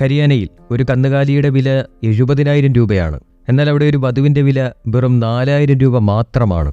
ഹരിയാനയിൽ ഒരു കന്നുകാലിയുടെ വില എഴുപതിനായിരം രൂപയാണ്. എന്നാൽ അവിടെ ഒരു വധുവിന്റെ വില വെറും നാലായിരം രൂപ മാത്രമാണ്.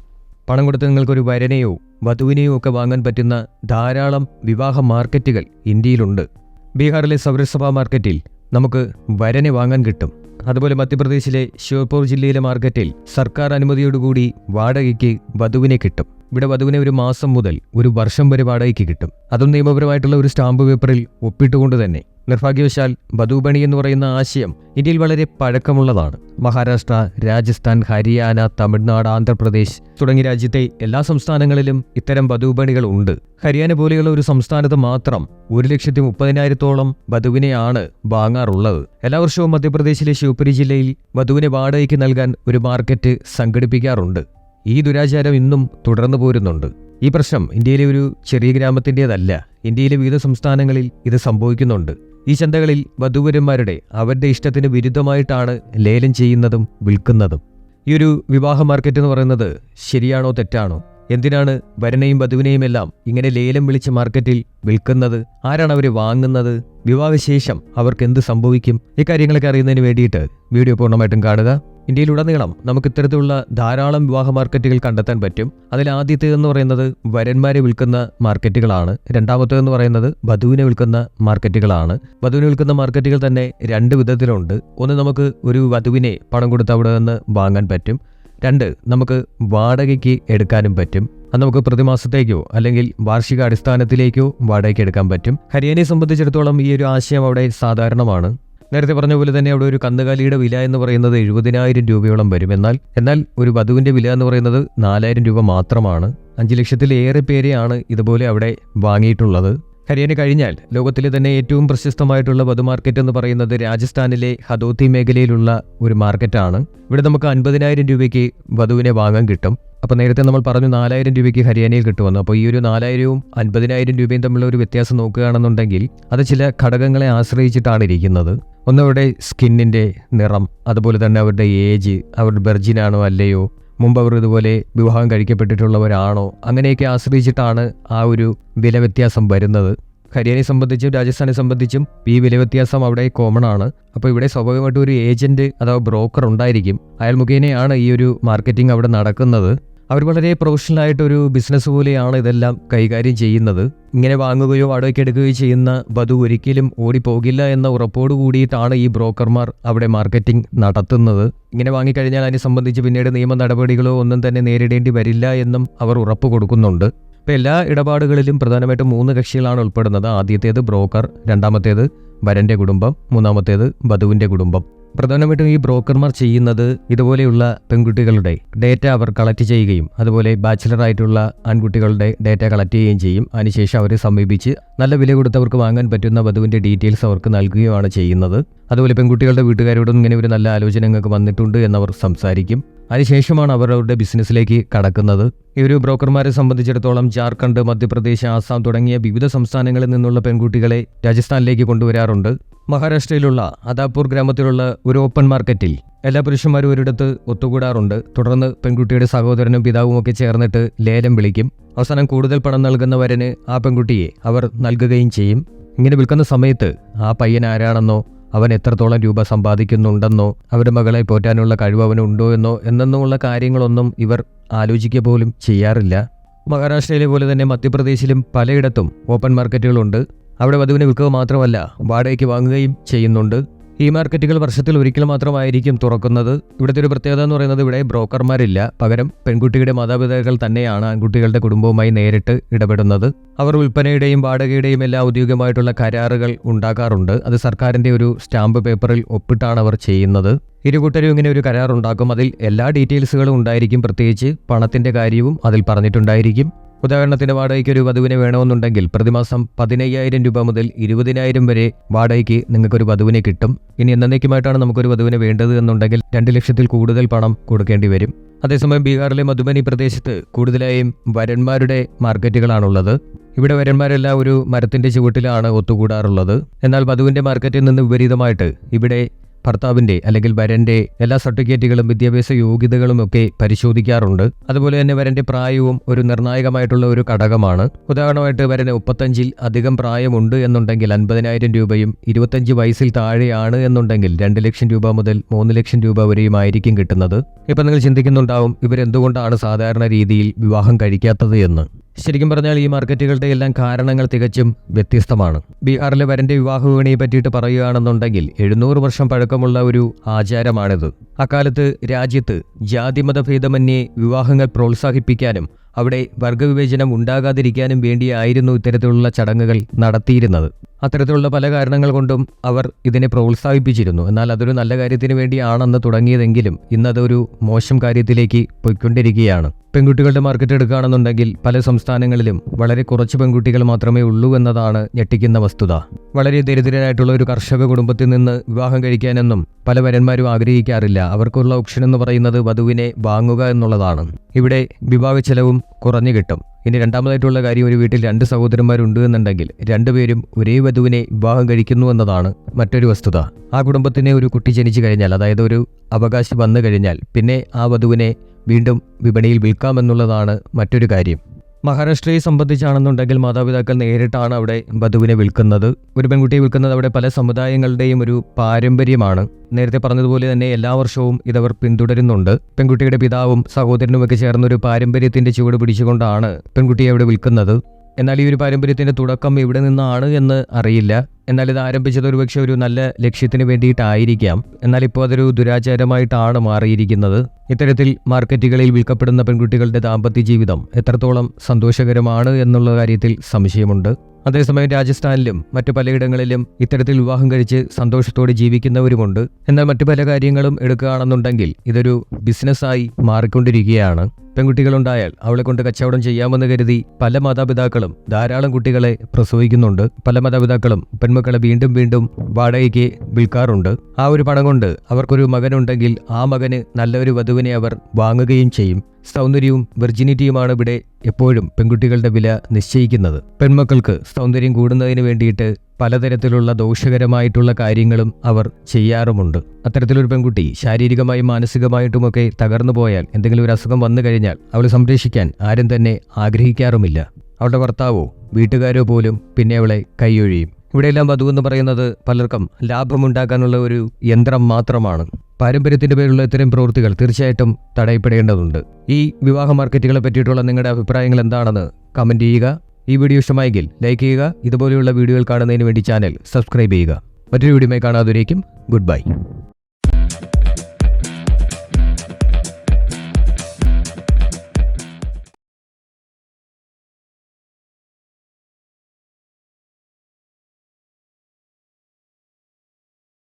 പണം കൊടുത്ത് നിങ്ങൾക്കൊരു വരനെയോ വധുവിനെയോ ഒക്കെ വാങ്ങാൻ പറ്റുന്ന ധാരാളം വിവാഹ മാർക്കറ്റുകൾ ഇന്ത്യയിലുണ്ട്. ബീഹാറിലെ സൗരസഭ മാർക്കറ്റിൽ നമുക്ക് വരനെ വാങ്ങാൻ കിട്ടും. അതുപോലെ മധ്യപ്രദേശിലെ ഷിയോപൂർ ജില്ലയിലെ മാർക്കറ്റിൽ സർക്കാർ അനുമതിയോടുകൂടി വാടകയ്ക്ക് വധുവിനെ കിട്ടും. ഇവിടെ വധുവിനെ ഒരു മാസം മുതൽ ഒരു വർഷം വരെ വാടകയ്ക്ക് കിട്ടും. അതും നിയമപരമായിട്ടുള്ള ഒരു സ്റ്റാമ്പ് പേപ്പറിൽ ഒപ്പിട്ടുകൊണ്ട് തന്നെ. നിർഭാഗ്യവശാൽ വധുപണി എന്ന് പറയുന്ന ആശയം ഇന്ത്യയിൽ വളരെ പഴക്കമുള്ളതാണ്. മഹാരാഷ്ട്ര രാജസ്ഥാൻ ഹരിയാന തമിഴ്നാട് ആന്ധ്രാപ്രദേശ് തുടങ്ങിയ രാജ്യത്തെ എല്ലാ സംസ്ഥാനങ്ങളിലും ഇത്തരം വധുപണികൾ ഉണ്ട്. ഹരിയാന പോലെയുള്ള ഒരു സംസ്ഥാനത്ത് മാത്രം ഒരു ലക്ഷത്തി മുപ്പതിനായിരത്തോളം വധുവിനെയാണ് വാങ്ങാറുള്ളത്. എല്ലാ വർഷവും മധ്യപ്രദേശിലെ ശിവപുരി ജില്ലയിൽ വധുവിനെ വാടകയ്ക്ക് നൽകാൻ ഒരു മാർക്കറ്റ് സംഘടിപ്പിക്കാറുണ്ട്. ഈ ദുരാചാരം ഇന്നും തുടർന്നു പോരുന്നുണ്ട്. ഈ പ്രശ്നം ഇന്ത്യയിലെ ഒരു ചെറിയ ഗ്രാമത്തിന്റെതല്ല. ഇന്ത്യയിലെ വിവിധ സംസ്ഥാനങ്ങളിൽ ഇത് സംഭവിക്കുന്നുണ്ട്. ഈ ചന്തകളിൽ വധുവരന്മാരുടെ അവരുടെ ഇഷ്ടത്തിന് വിരുദ്ധമായിട്ടാണ് ലേലം ചെയ്യുന്നതും വിൽക്കുന്നതും. ഈ ഒരു വിവാഹ മാർക്കറ്റ് എന്ന് പറയുന്നത് ശരിയാണോ തെറ്റാണോ? എന്തിനാണ് വരനെയും വധുവിനെയും എല്ലാം ഇങ്ങനെ ലേലം വിളിച്ച് മാർക്കറ്റിൽ വിൽക്കുന്നത്? ആരാണ് അവരെ വാങ്ങുന്നത്? വിവാഹശേഷം അവർക്ക് എന്ത് സംഭവിക്കും ഇക്കാര്യങ്ങളൊക്കെ അറിയുന്നതിന് വേണ്ടിയിട്ട് വീഡിയോ പൂർണമായിട്ടും കാണുക. ഇന്ത്യയിലുടനീളം നമുക്ക് ഇത്തരത്തിലുള്ള ധാരാളം വിവാഹ മാർക്കറ്റുകൾ കണ്ടെത്താൻ പറ്റും. അതിൽ ആദ്യത്തേതെന്ന് പറയുന്നത് വരന്മാരെ വിൽക്കുന്ന മാർക്കറ്റുകളാണ്. രണ്ടാമത്തേതെന്ന് പറയുന്നത് വധുവിനെ വിൽക്കുന്ന മാർക്കറ്റുകളാണ്. വധുവിനെ വിൽക്കുന്ന മാർക്കറ്റുകൾ തന്നെ രണ്ട് വിധത്തിലുണ്ട്. ഒന്ന് നമുക്ക് ഒരു വധുവിനെ പണം കൊടുത്ത് അവിടെ നിന്ന് വാങ്ങാൻ പറ്റും. രണ്ട് നമുക്ക് വാടകയ്ക്ക് എടുക്കാനും പറ്റും. അത് നമുക്ക് പ്രതിമാസത്തേക്കോ അല്ലെങ്കിൽ വാർഷിക അടിസ്ഥാനത്തിലേക്കോ വാടകയ്ക്ക് എടുക്കാൻ പറ്റും. ഹരിയാനയെ സംബന്ധിച്ചിടത്തോളം ഈ ഒരു ആശയം അവിടെ സാധാരണമാണ്. നേരത്തെ പറഞ്ഞ പോലെ തന്നെ അവിടെ ഒരു കന്നുകാലിയുടെ വില എന്ന് പറയുന്നത് എഴുപതിനായിരം രൂപയോളം വരും. എന്നാൽ എന്നാൽ ഒരു വധുവിന്റെ വില എന്ന് പറയുന്നത് നാലായിരം രൂപ മാത്രമാണ്. അഞ്ച് ലക്ഷത്തിലേറെ പേരെയാണ് ഇതുപോലെ അവിടെ വാങ്ങിയിട്ടുള്ളത്. ഹരിയാന കഴിഞ്ഞാൽ ലോകത്തിലെ തന്നെ ഏറ്റവും പ്രശസ്തമായിട്ടുള്ള വധു മാർക്കറ്റ് എന്ന് പറയുന്നത് രാജസ്ഥാനിലെ ഹദോത്തി മേഖലയിലുള്ള ഒരു മാർക്കറ്റാണ്. ഇവിടെ നമുക്ക് അൻപതിനായിരം രൂപയ്ക്ക് വധുവിനെ വാങ്ങാൻ കിട്ടും. അപ്പോൾ നേരത്തെ നമ്മൾ പറഞ്ഞു നാലായിരം രൂപയ്ക്ക് ഹരിയാനയിൽ കിട്ടുമെന്ന്. അപ്പോൾ ഈ ഒരു നാലായിരവും അൻപതിനായിരം രൂപയും തമ്മിലുള്ള ഒരു വ്യത്യാസം നോക്കുകയാണെന്നുണ്ടെങ്കിൽ അത് ചില ഘടകങ്ങളെ ആശ്രയിച്ചിട്ടാണ് ഇരിക്കുന്നത്. ഒന്ന് അവരുടെ സ്കിന്നിന്റെ നിറം അതുപോലെ തന്നെ അവരുടെ ഏജ് അവരുടെ ബെർജിനാണോ അല്ലയോ മുമ്പ് അവർ ഇതുപോലെ വിവാഹം കഴിക്കപ്പെട്ടിട്ടുള്ളവരാണോ അങ്ങനെയൊക്കെ ആശ്രയിച്ചിട്ടാണ് ആ ഒരു വില വ്യത്യാസം വരുന്നത്. ഹരിയാനയെ സംബന്ധിച്ചും രാജസ്ഥാനെ സംബന്ധിച്ചും ഈ വില വ്യത്യാസം അവിടെ കോമൺ ആണ്. അപ്പോൾ ഇവിടെ സ്വാഭാവികമായിട്ടും ഒരു ഏജന്റ് അഥവാ ബ്രോക്കർ ഉണ്ടായിരിക്കും. അയാൾ മുഖേനയാണ് ഈ ഒരു മാർക്കറ്റിംഗ് അവിടെ നടക്കുന്നത്. അവർ വളരെ പ്രൊഫഷണൽ ആയിട്ടൊരു ബിസിനസ് പോലെയാണ് ഇതെല്ലാം കൈകാര്യം ചെയ്യുന്നത്. ഇങ്ങനെ വാങ്ങുകയോ വാടകയ്ക്ക് എടുക്കുകയോ ചെയ്യുന്ന വധു ഒരിക്കലും ഓടിപ്പോകില്ല എന്ന ഉറപ്പോട് കൂടിയിട്ടാണ് ഈ ബ്രോക്കർമാർ അവിടെ മാർക്കറ്റിംഗ് നടത്തുന്നത്. ഇങ്ങനെ വാങ്ങിക്കഴിഞ്ഞാൽ അതിനെ സംബന്ധിച്ച് പിന്നീട് നിയമ നടപടികളോ ഒന്നും തന്നെ നേരിടേണ്ടി വരില്ല എന്നും അവർ ഉറപ്പ് കൊടുക്കുന്നുണ്ട്. ഇപ്പോൾ എല്ലാ ഇടപാടുകളിലും പ്രധാനമായിട്ടും മൂന്ന് കക്ഷികളാണ് ഉൾപ്പെടുന്നത്. ആദ്യത്തേത് ബ്രോക്കർ രണ്ടാമത്തേത് വരന്റെ കുടുംബം മൂന്നാമത്തേത് വധുവിന്റെ കുടുംബം. പ്രധാനമായിട്ടും ഈ ബ്രോക്കർമാർ ചെയ്യുന്നത് ഇതുപോലെയുള്ള പെൺകുട്ടികളുടെ ഡേറ്റ അവർ കളക്ട് ചെയ്യുകയും അതുപോലെ ബാച്ചിലർ ആയിട്ടുള്ള ആൺകുട്ടികളുടെ ഡേറ്റ കളക്ട് ചെയ്യുകയും ചെയ്യും. അതിനുശേഷം അവരെ സമീപിച്ച് നല്ല വില കൊടുത്തവർക്ക് വാങ്ങാൻ പറ്റുന്ന വധുവിന്റെ ഡീറ്റെയിൽസ് അവർക്ക് നൽകുകയുമാണ് ചെയ്യുന്നത്. അതുപോലെ പെൺകുട്ടികളുടെ വീട്ടുകാരോടും ഇങ്ങനെ ഒരു നല്ല ആലോചന നിങ്ങൾക്ക് വന്നിട്ടുണ്ട് എന്നവർ സംസാരിക്കും. അതിനുശേഷമാണ് അവർ അവരുടെ ബിസിനസ്സിലേക്ക് കടക്കുന്നത്. ഈ ഒരു ബ്രോക്കർമാരെ സംബന്ധിച്ചിടത്തോളം ജാർഖണ്ഡ് മധ്യപ്രദേശ് ആസാം തുടങ്ങിയ വിവിധ സംസ്ഥാനങ്ങളിൽ നിന്നുള്ള പെൺകുട്ടികളെ രാജസ്ഥാനിലേക്ക് കൊണ്ടുവരാറുണ്ട്. മഹാരാഷ്ട്രയിലുള്ള അദാപൂർ ഗ്രാമത്തിലുള്ള ഒരു ഓപ്പൺ മാർക്കറ്റിൽ എല്ലാ പുരുഷന്മാരും ഒരിടത്ത് ഒത്തുകൂടാറുണ്ട്. തുടർന്ന് പെൺകുട്ടിയുടെ സഹോദരനും പിതാവും ഒക്കെ ചേർന്നിട്ട് ലേലം വിളിക്കും. അവസാനം കൂടുതൽ പണം നൽകുന്നവരന് ആ പെൺകുട്ടിയെ അവർ നൽകുകയും ചെയ്യും. ഇങ്ങനെ വിൽക്കുന്ന സമയത്ത് ആ പയ്യൻ ആരാണെന്നോ അവൻ എത്രത്തോളം രൂപ സമ്പാദിക്കുന്നുണ്ടെന്നോ അവരുടെ മകളെ പോറ്റാനുള്ള കഴിവ് അവനുണ്ടോ എന്നോ എന്നെന്നുമുള്ള കാര്യങ്ങളൊന്നും ഇവർ ആലോചിക്കുക പോലും ചെയ്യാറില്ല. മഹാരാഷ്ട്രയിലെ പോലെ തന്നെ മധ്യപ്രദേശിലും പലയിടത്തും ഓപ്പൺ മാർക്കറ്റുകളുണ്ട്. അവിടെ വധുവിനെ വിൽക്കുക മാത്രമല്ല വാടകയ്ക്ക് വാങ്ങുകയും ചെയ്യുന്നുണ്ട്. ഈ മാർക്കറ്റുകൾ വർഷത്തിൽ ഒരിക്കൽ മാത്രമായിരിക്കും തുറക്കുന്നത്. ഇവിടുത്തെ ഒരു പ്രത്യേകത എന്ന് പറയുന്നത് ഇവിടെ ബ്രോക്കർമാരില്ല. പകരം പെൺകുട്ടിയുടെ മാതാപിതാക്കൾ തന്നെയാണ് ആൺകുട്ടികളുടെ കുടുംബവുമായി നേരിട്ട് ഇടപെടുന്നത്. അവർ വിൽപ്പനയുടെയും വാടകയുടെയും എല്ലാ ഔദ്യോഗികമായിട്ടുള്ള കരാറുകൾ ഉണ്ടാക്കാറുണ്ട്. അത് സർക്കാരിന്റെ ഒരു സ്റ്റാമ്പ് പേപ്പറിൽ ഒപ്പിട്ടാണ് അവർ ചെയ്യുന്നത്. ഇരുകൂട്ടരും ഇങ്ങനെ ഒരു കരാർ ഉണ്ടാക്കും അതിൽ എല്ലാ ഡീറ്റെയിൽസുകളും ഉണ്ടായിരിക്കും. പ്രത്യേകിച്ച് പണത്തിന്റെ കാര്യവും അതിൽ പറഞ്ഞിട്ടുണ്ടായിരിക്കും. ഉദാഹരണത്തിന് വാടകയ്ക്ക് ഒരു വധുവിനെ വേണമെന്നുണ്ടെങ്കിൽ പ്രതിമാസം പതിനയ്യായിരം രൂപ മുതൽ ഇരുപതിനായിരം വരെ വാടകയ്ക്ക് നിങ്ങൾക്കൊരു വധുവിനെ കിട്ടും. ഇനി എന്നേക്കുമായിട്ടാണ് നമുക്കൊരു വധുവിനെ വേണ്ടത് എന്നുണ്ടെങ്കിൽ രണ്ട് ലക്ഷത്തിൽ കൂടുതൽ പണം കൊടുക്കേണ്ടി വരും. അതേസമയം ബീഹാറിലെ മധുബനി പ്രദേശത്ത് കൂടുതലായും വരന്മാരുടെ മാർക്കറ്റുകളാണുള്ളത്. ഇവിടെ വരന്മാരെല്ലാം ഒരു മരത്തിന്റെ ചുവട്ടിലാണ് ഒത്തുകൂടാറുള്ളത്. എന്നാൽ വധുവിന്റെ മാർക്കറ്റിൽ നിന്ന് വിപരീതമായിട്ട് ഇവിടെ ഭർത്താവിന്റെ അല്ലെങ്കിൽ വരന്റെ എല്ലാ സർട്ടിഫിക്കറ്റുകളും വിദ്യാഭ്യാസ യോഗ്യതകളും ഒക്കെ പരിശോധിക്കാറുണ്ട്. അതുപോലെ തന്നെ വരന്റെ പ്രായവും ഒരു നിർണായകമായിട്ടുള്ള ഒരു ഘടകമാണ്. ഉദാഹരണമായിട്ട് വരന് മുപ്പത്തഞ്ചിൽ അധികം പ്രായമുണ്ട് എന്നുണ്ടെങ്കിൽ അൻപതിനായിരം രൂപയും ഇരുപത്തഞ്ച് വയസ്സിൽ താഴെയാണ് എന്നുണ്ടെങ്കിൽ രണ്ട് ലക്ഷം രൂപ മുതൽ മൂന്ന് ലക്ഷം രൂപ വരെയും ആയിരിക്കും കിട്ടുന്നത്. ഇപ്പം നിങ്ങൾ ചിന്തിക്കുന്നുണ്ടാവും ഇവരെന്തുകൊണ്ടാണ് സാധാരണ രീതിയിൽ വിവാഹം കഴിക്കാത്തത് എന്ന്. ശരിക്കും പറഞ്ഞാൽ ഈ മാർക്കറ്റുകളുടെ എല്ലാം കാരണങ്ങൾ തികച്ചും വ്യത്യസ്തമാണ്. ബീഹാറിലെ വരന്റെ വിവാഹ വിപണിയെ പറ്റിയിട്ട് പറയുകയാണെന്നുണ്ടെങ്കിൽ എഴുന്നൂറ് വർഷം പഴക്കമുള്ള ഒരു ആചാരമാണിത്. അക്കാലത്ത് രാജ്യത്ത് ജാതിമതഭേദമന്യേ വിവാഹങ്ങൾ പ്രോത്സാഹിപ്പിക്കാനും അവിടെ വർഗവിവേചനം ഉണ്ടാകാതിരിക്കാനും വേണ്ടിയായിരുന്നു ഇത്തരത്തിലുള്ള ചടങ്ങുകൾ നടത്തിയിരുന്നത്. അത്തരത്തിലുള്ള പല കാരണങ്ങൾ കൊണ്ടും അവർ ഇതിനെ പ്രോത്സാഹിപ്പിച്ചിരുന്നു. എന്നാൽ അതൊരു നല്ല കാര്യത്തിന് വേണ്ടിയാണെന്ന് തുടങ്ങിയതെങ്കിലും ഇന്നതൊരു മോശം കാര്യത്തിലേക്ക് പോയിക്കൊണ്ടിരിക്കുകയാണ്. പെൺകുട്ടികളുടെ മാർക്കറ്റ് എടുക്കുകയാണെന്നുണ്ടെങ്കിൽ പല സംസ്ഥാനങ്ങളിലും വളരെ കുറച്ച് പെൺകുട്ടികൾ മാത്രമേ ഉള്ളൂ എന്നതാണ് ഞെട്ടിക്കുന്ന വസ്തുത. വളരെ ദരിദ്രനായിട്ടുള്ള ഒരു കർഷക കുടുംബത്തിൽ നിന്ന് വിവാഹം കഴിക്കാനെന്നും പല വരന്മാരും ആഗ്രഹിക്കാറില്ല. അവർക്കുള്ള ഓപ്ഷൻ എന്ന് പറയുന്നത് വധുവിനെ വാങ്ങുക എന്നുള്ളതാണ്. ഇവിടെ വിവാഹ ചെലവും കുറഞ്ഞു കിട്ടും. ഇനി രണ്ടാമതായിട്ടുള്ള കാര്യം ഒരു വീട്ടിൽ രണ്ട് സഹോദരന്മാരുണ്ട് എന്നുണ്ടെങ്കിൽ രണ്ടുപേരും ഒരേ വധുവിനെ വിവാഹം കഴിക്കുന്നു എന്നതാണ് മറ്റൊരു വസ്തുത. ആ കുടുംബത്തിന് ഒരു കുട്ടി ജനിച്ചു കഴിഞ്ഞാൽ അതായത് ഒരു അവകാശം വന്നു കഴിഞ്ഞാൽ പിന്നെ ആ വധുവിനെ വീണ്ടും വിപണിയിൽ വിൽക്കാമെന്നുള്ളതാണ് മറ്റൊരു കാര്യം. മഹാരാഷ്ട്രയെ സംബന്ധിച്ചാണെന്നുണ്ടെങ്കിൽ മാതാപിതാക്കൾ നേരിട്ടാണ് അവിടെ വധുവിനെ വിൽക്കുന്നത്. ഒരു പെൺകുട്ടിയെ വിൽക്കുന്നത് അവിടെ പല സമുദായങ്ങളുടെയും ഒരു പാരമ്പര്യമാണ്. നേരത്തെ പറഞ്ഞതുപോലെ തന്നെ എല്ലാ വർഷവും ഇതവർ പിന്തുടരുന്നുണ്ട്. പെൺകുട്ടിയുടെ പിതാവും സഹോദരനുമൊക്കെ ചേർന്ന ഒരു പാരമ്പര്യത്തിന്റെ ചുവട് പിടിച്ചുകൊണ്ടാണ് പെൺകുട്ടിയെ അവിടെ വിൽക്കുന്നത്. എന്നാൽ ഈ ഒരു പാരമ്പര്യത്തിന്റെ തുടക്കം എവിടെ നിന്നാണ് എന്ന് അറിയില്ല. എന്നാൽ ഇത് ആരംഭിച്ചത് ഒരുപക്ഷെ ഒരു നല്ല ലക്ഷ്യത്തിന് വേണ്ടിയിട്ടായിരിക്കാം. എന്നാൽ ഇപ്പോൾ അതൊരു ദുരാചാരമായിട്ടാണ് മാറിയിരിക്കുന്നത്. ഇത്തരത്തിൽ മാർക്കറ്റുകളിൽ വിൽക്കപ്പെടുന്ന പെൺകുട്ടികളുടെ ദാമ്പത്യ ജീവിതം എത്രത്തോളം സന്തോഷകരമാണ് എന്നുള്ള കാര്യത്തിൽ സംശയമുണ്ട്. അതേസമയം രാജസ്ഥാനിലും മറ്റു പലയിടങ്ങളിലും ഇത്തരത്തിൽ വിവാഹം കഴിച്ച് സന്തോഷത്തോടെ ജീവിക്കുന്നവരുമുണ്ട്. എന്നാൽ മറ്റു പല കാര്യങ്ങളും എടുക്കുകയാണെന്നുണ്ടെങ്കിൽ ഇതൊരു ബിസിനസ്സായി മാറിക്കൊണ്ടിരിക്കുകയാണ്. പെൺകുട്ടികളുണ്ടായാൽ അവളെ കൊണ്ട് കച്ചവടം ചെയ്യാമെന്ന് കരുതി പല മാതാപിതാക്കളും ധാരാളം കുട്ടികളെ പ്രസവിക്കുന്നുണ്ട്. പല മാതാപിതാക്കളും പെൺമക്കളെ വീണ്ടും വീണ്ടും വാടകയ്ക്ക് വിൽക്കാറുണ്ട്. ആ ഒരു പണം കൊണ്ട് അവർക്കൊരു മകനുണ്ടെങ്കിൽ ആ മകന് നല്ലൊരു വധുവിനെ അവർ വാങ്ങുകയും ചെയ്യും. സൗന്ദര്യവും വെർജിനിറ്റിയുമാണ് ഇവിടെ എപ്പോഴും പെൺകുട്ടികളുടെ വില നിശ്ചയിക്കുന്നത്. പെൺമക്കൾക്ക് സൗന്ദര്യം കൂടുന്നതിന് വേണ്ടിയിട്ട് പലതരത്തിലുള്ള ദോഷകരമായിട്ടുള്ള കാര്യങ്ങളും അവർ ചെയ്യാറുമുണ്ട്. അത്തരത്തിലൊരു പെൺകുട്ടി ശാരീരികമായും മാനസികമായിട്ടുമൊക്കെ തകർന്നു പോയാൽ എന്തെങ്കിലും ഒരു അസുഖം വന്നു കഴിഞ്ഞാൽ അവളെ സംരക്ഷിക്കാൻ ആരും തന്നെ ആഗ്രഹിക്കാറുമില്ല. അവളുടെ ഭർത്താവോ വീട്ടുകാരോ പോലും പിന്നെ അവളെ കൈയൊഴിയും. ഇവിടെയെല്ലാം വധു എന്ന് പറയുന്നത് പലർക്കും ലാഭമുണ്ടാക്കാനുള്ള ഒരു യന്ത്രം മാത്രമാണ്. പാരമ്പര്യത്തിന്റെ പേരിലുള്ള ഇത്തരം പ്രവൃത്തികൾ തീർച്ചയായിട്ടും തടയപ്പെടേണ്ടതുണ്ട്. ഈ വിവാഹ മാർക്കറ്റുകളെ പറ്റിയിട്ടുള്ള നിങ്ങളുടെ അഭിപ്രായങ്ങൾ എന്താണെന്ന് കമന്റ് ചെയ്യുക. ഈ വീഡിയോ ഇഷ്ടമായെങ്കിൽ ലൈക്ക് ചെയ്യുക ഇതുപോലെയുള്ള വീഡിയോകൾ കാണുന്നതിന് വേണ്ടി ചാനൽ സബ്സ്ക്രൈബ് ചെയ്യുക. മറ്റൊരു വീഡിയോയുമായി കാണാതിരിക്കും ഗുഡ് ബൈ.